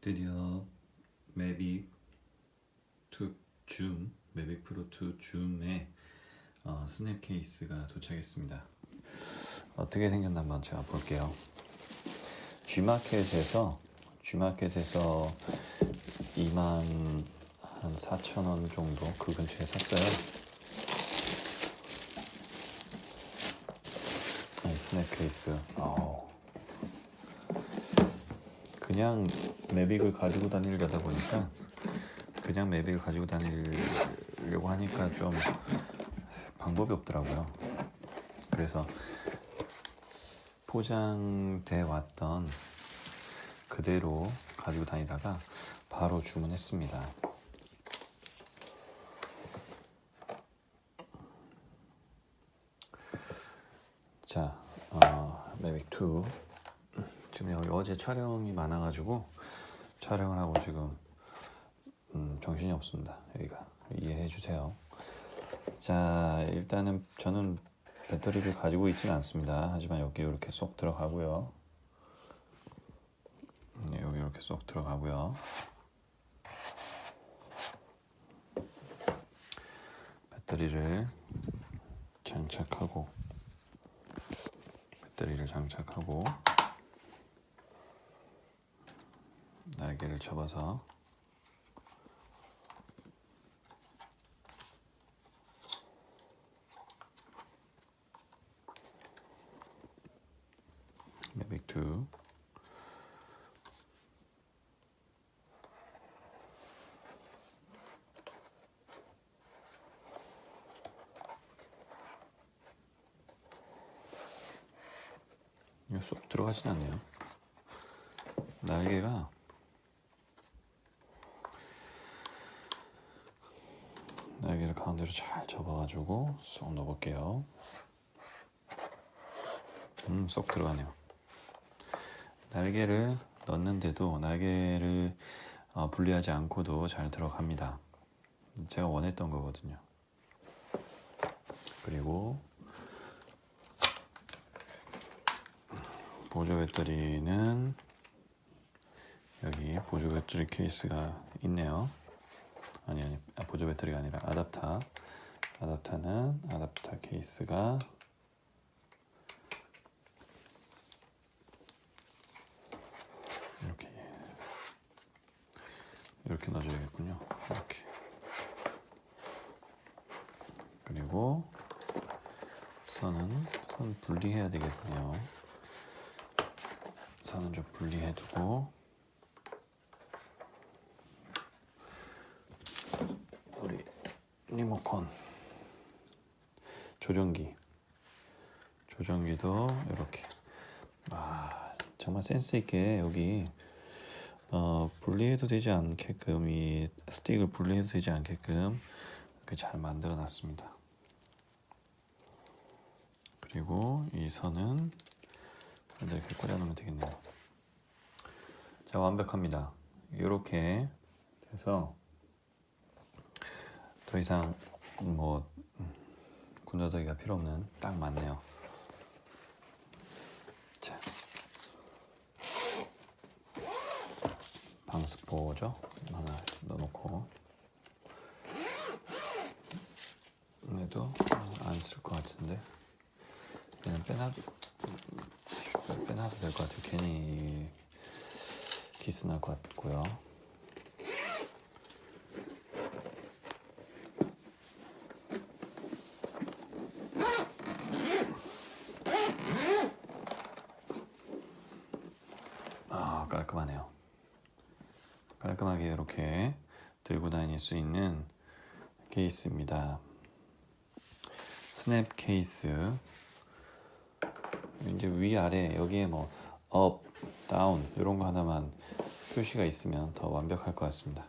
드디어 매빅 2 줌, 매빅 프로 2 줌의 어, 스냅 케이스가 도착했습니다. 어떻게 생겼나 한번 제가 볼게요. G마켓에서 G마켓에서 2만 한 4천 원 정도 그 근처에 샀어요. 이 스냅 케이스. 아우. 그냥 매빅을 가지고 다니려다 보니까 그냥 매빅을 가지고 다니려고 하니까 좀 방법이 없더라고요. 그래서 포장돼 왔던 그대로 가지고 다니다가 바로 주문했습니다. 자, 어, 매빅 2 지금 어제 촬영이 많아가지고 촬영을 하고 지금 음, 정신이 없습니다. 여기가 이해해 주세요. 자, 일단은 저는 배터리를 가지고 있지는 않습니다. 하지만 여기 이렇게 쏙 들어가고요. 네, 여기 이렇게 쏙 들어가고요. 배터리를 장착하고 배터리를 장착하고 날개를 접어서 매빅 2 이거 쏙 들어가진 않네요. 날개가 날개를 가운데로 잘 접어가지고 쏙 넣어볼게요. 음, 쏙 들어가네요. 날개를 넣는데도 날개를 어, 분리하지 않고도 잘 들어갑니다. 제가 원했던 거거든요. 그리고 보조 배터리는 여기 보조 배터리 케이스가 있네요. 아니 아니 아, 보조 배터리가 아니라 아답터. 아답터는 아답터 케이스가 이렇게 이렇게 넣어줘야겠군요. 이렇게 그리고 선은 선 분리해야 되겠네요. 선은 좀 분리해두고 우리 리모컨 조정기 조정기도 이렇게 아 정말 센스 있게 여기 어, 분리해도 되지 않게끔 이 스틱을 분리해도 되지 않게끔 이렇게 잘 만들어 놨습니다. 그리고 이 선은 이렇게 꽂아놓으면 되겠네요. 자 완벽합니다. 이렇게 해서 더 이상 뭐 군더더기가 필요 없는 딱 맞네요. 자 방스포죠 하나 넣어놓고 얘도 안 쓸 것 같은데 그냥 빼놔도 빼놔도 될 것 같아요. 괜히 기스 날 것 같고요. 깔끔하네요. 깔끔하게 이렇게 들고 다닐 수 있는 케이스입니다. 스냅 케이스. 이제 위아래 여기에 뭐 업, 다운 이런 거 하나만 표시가 있으면 더 완벽할 것 같습니다.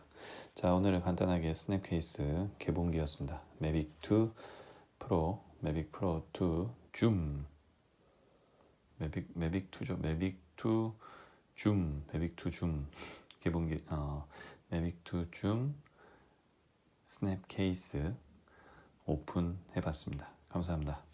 자 오늘은 간단하게 스냅 케이스 개봉기였습니다. 매빅 2 프로, 매빅 프로 2 줌, 매빅 매빅 2죠. 매빅 2 줌, 매빅 2줌 개봉기 어 매빅 2줌 스냅 케이스 오픈해봤습니다. 감사합니다.